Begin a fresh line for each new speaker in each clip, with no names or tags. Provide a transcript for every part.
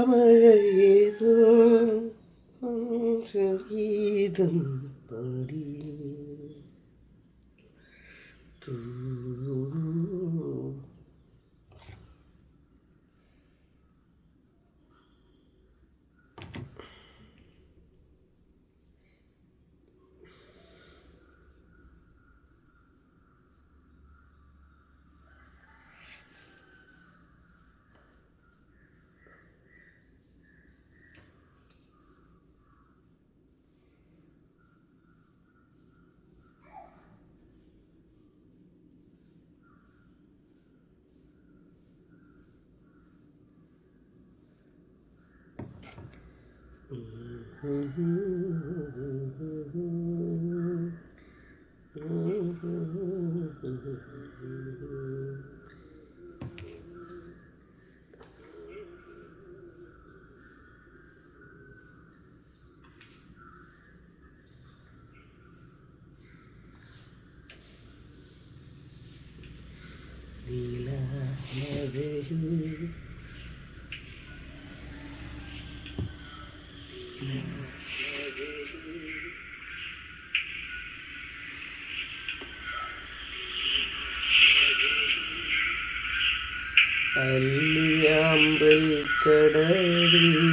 പാതിരാമഴയേതോ സംഗീതം പാടി തൂ Mm-hmm. Alliyambal കടവിലും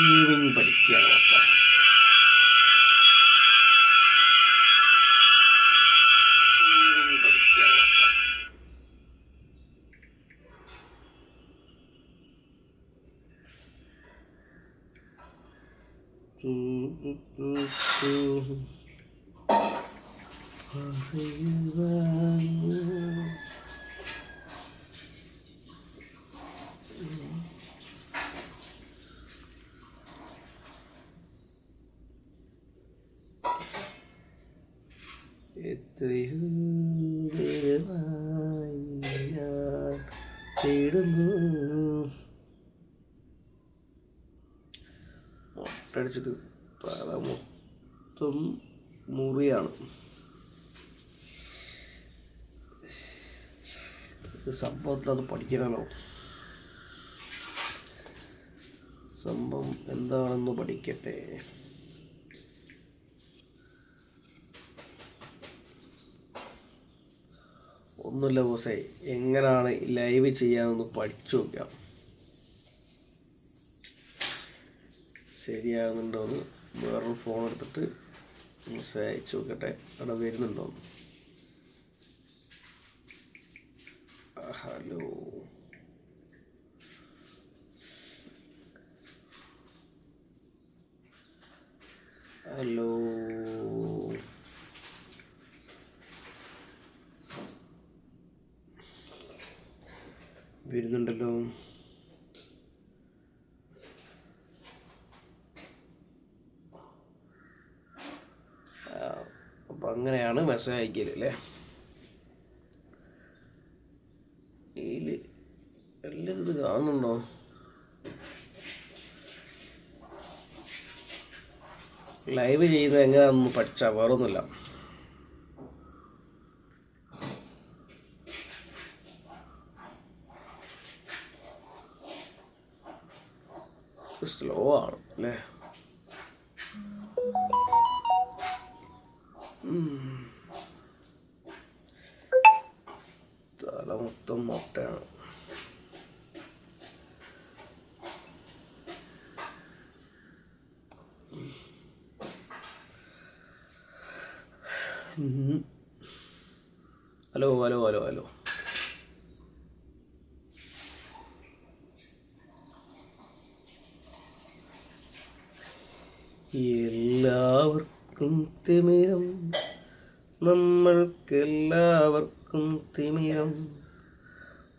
streaming പഠിക്കുക. നോക്കാം സ്ട്രീമിംഗ് പഠിക്കുക നോക്കാം മൊത്തം മുറിയാണ്. സംഭവത്തിൽ അത് പഠിക്കണമല്ലോ സംഭവം എന്താണെന്ന് പഠിക്കട്ടെ. ഒന്നുമില്ല ബോസേ. എങ്ങനെയാണ് ലൈവ് ചെയ്യാമെന്ന് പഠിച്ചു നോക്കാം. ശരിയാകുന്നുണ്ടോന്ന് വേറൊരു ഫോൺ എടുത്തിട്ട് മെസ്സേജ് അയച്ചു നോക്കട്ടെ. അവിടെ വരുന്നുണ്ടോന്ന് ഹലോ. ഹലോ. വരുന്നുണ്ടല്ലോ. അപ്പം അങ്ങനെയാണ് മെസ്സേജ് അയക്കൽ അല്ലേ? ഇതിൽ ഇത് കാണുന്നുണ്ടോ? ലൈവ് ചെയ്യുന്നത് എങ്ങനെയാണെന്ന് പഠിച്ച വേറൊന്നുമില്ല. സ്ലോ ആണ് അല്ലേ. തല മൊത്തം മൊട്ടയാണ്. Hello hello hello hello. എല്ലാവർക്കും തിമിരം. നമ്മൾക്കെല്ലാവർക്കും തിമിരം.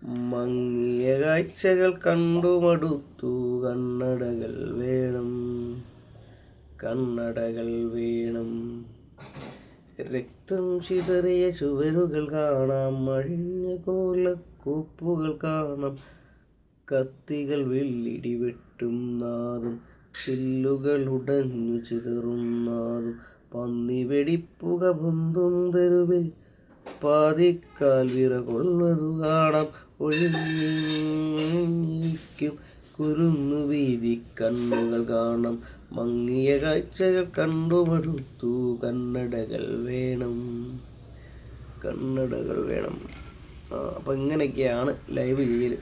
മങ്ങിയ കാഴ്ചകൾ കണ്ടുമടുത്തു. കണ്ണടകൾ വേണം. കണ്ണടകൾ വേണം. രക്തം ചിതറിയ ചുവരുകൾ കാണാം. മഴിഞ്ഞ കോലക്കൂപ്പുകൾ കാണാം. കത്തികൾ വെള്ളിടി വെട്ടും നാദം. ചില്ലുകൾ ഉടഞ്ഞു ചിതറും പന്നി വെടിപ്പുക പൊന്തും തെരുവേ പാതിക്കാൽ വിറകൊള്ളതു കാണാം. ഒഴിഞ്ഞിരിക്കും കുരുന്നു വീതി കണ്ണുകൾ കാണാം. മങ്ങിയ കാഴ്ചകൾ കണ്ടുമടുത്തു കണ്ണടകൾ വേണം. കണ്ണടകൾ വേണം. ആ അപ്പം ഇങ്ങനെയൊക്കെയാണ് ലൈവ് ചെയ്യൽ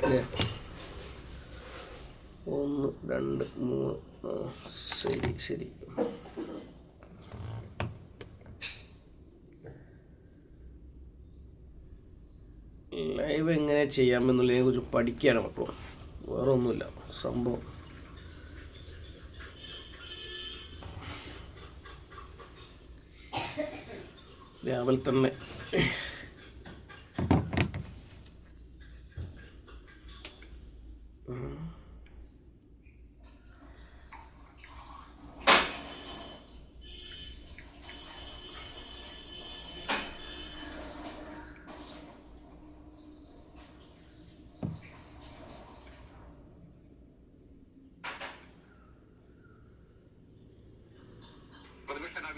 ഒന്ന് രണ്ട് മൂന്ന്. ശരി ശരി. ലൈവ് എങ്ങനെ ചെയ്യാമെന്നുള്ളതിനെ കുറിച്ച് പഠിക്കുകയാണ് മക്കളും. വേറെ ഒന്നുമില്ല. സംഭവം. രാവിലെ തന്നെ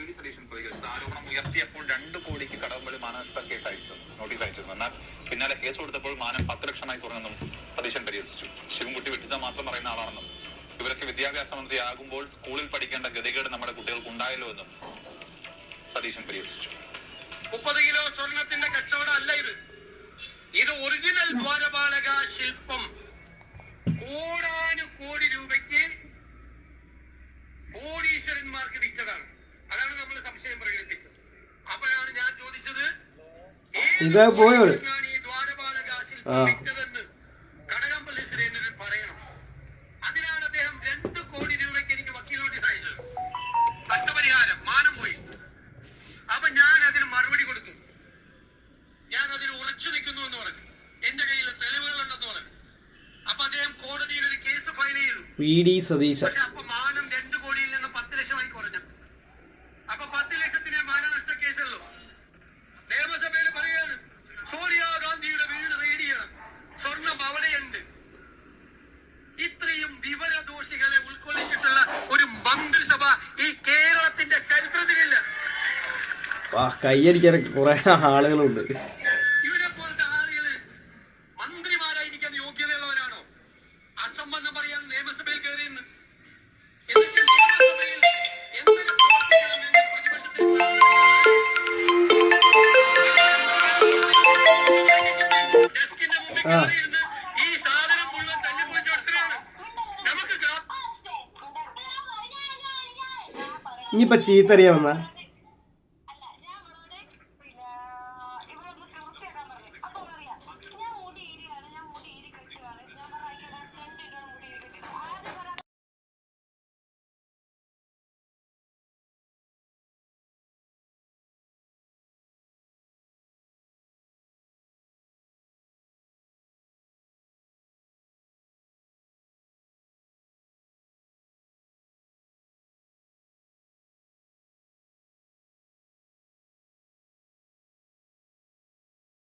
വി ഡി സതീശൻ പ്രതികരിച്ചത് ആരോപണം ഉയർത്തിയപ്പോൾ രണ്ട് കോടിക്ക് കടകംപള്ളി മാനനഷ്ട കേസ് അയച്ചിരുന്നു നോട്ടീസ് അയച്ചിരുന്നു എന്നാൽ പിന്നാലെ കേസ് കൊടുത്തപ്പോൾ മാനം പത്ത് ലക്ഷമായി കുറഞ്ഞെന്നും സതീശൻ പരിഹസിച്ചു. ശിവൻകുട്ടി വെട്ടിച്ച മാത്രം പറയുന്ന ആളാണെന്നും. ഇവരൊക്കെ വിദ്യാഭ്യാസ മന്ത്രി ആകുമ്പോൾ സ്കൂളിൽ പഠിക്കേണ്ട ഗതികേട് നമ്മുടെ കുട്ടികൾക്ക് ഉണ്ടായല്ലോ എന്നും സതീശൻ പരിഹസിച്ചു.
മുപ്പത് കേസ് ഫയൽ ചെയ്തു.
P D Satheesan. പ്രവർത്തിക്കണമെന്ന് കുറെ ആളുകളുണ്ട്. ആ. ഇനിയിപ്പോ ചീത്തറിയാമെന്നാ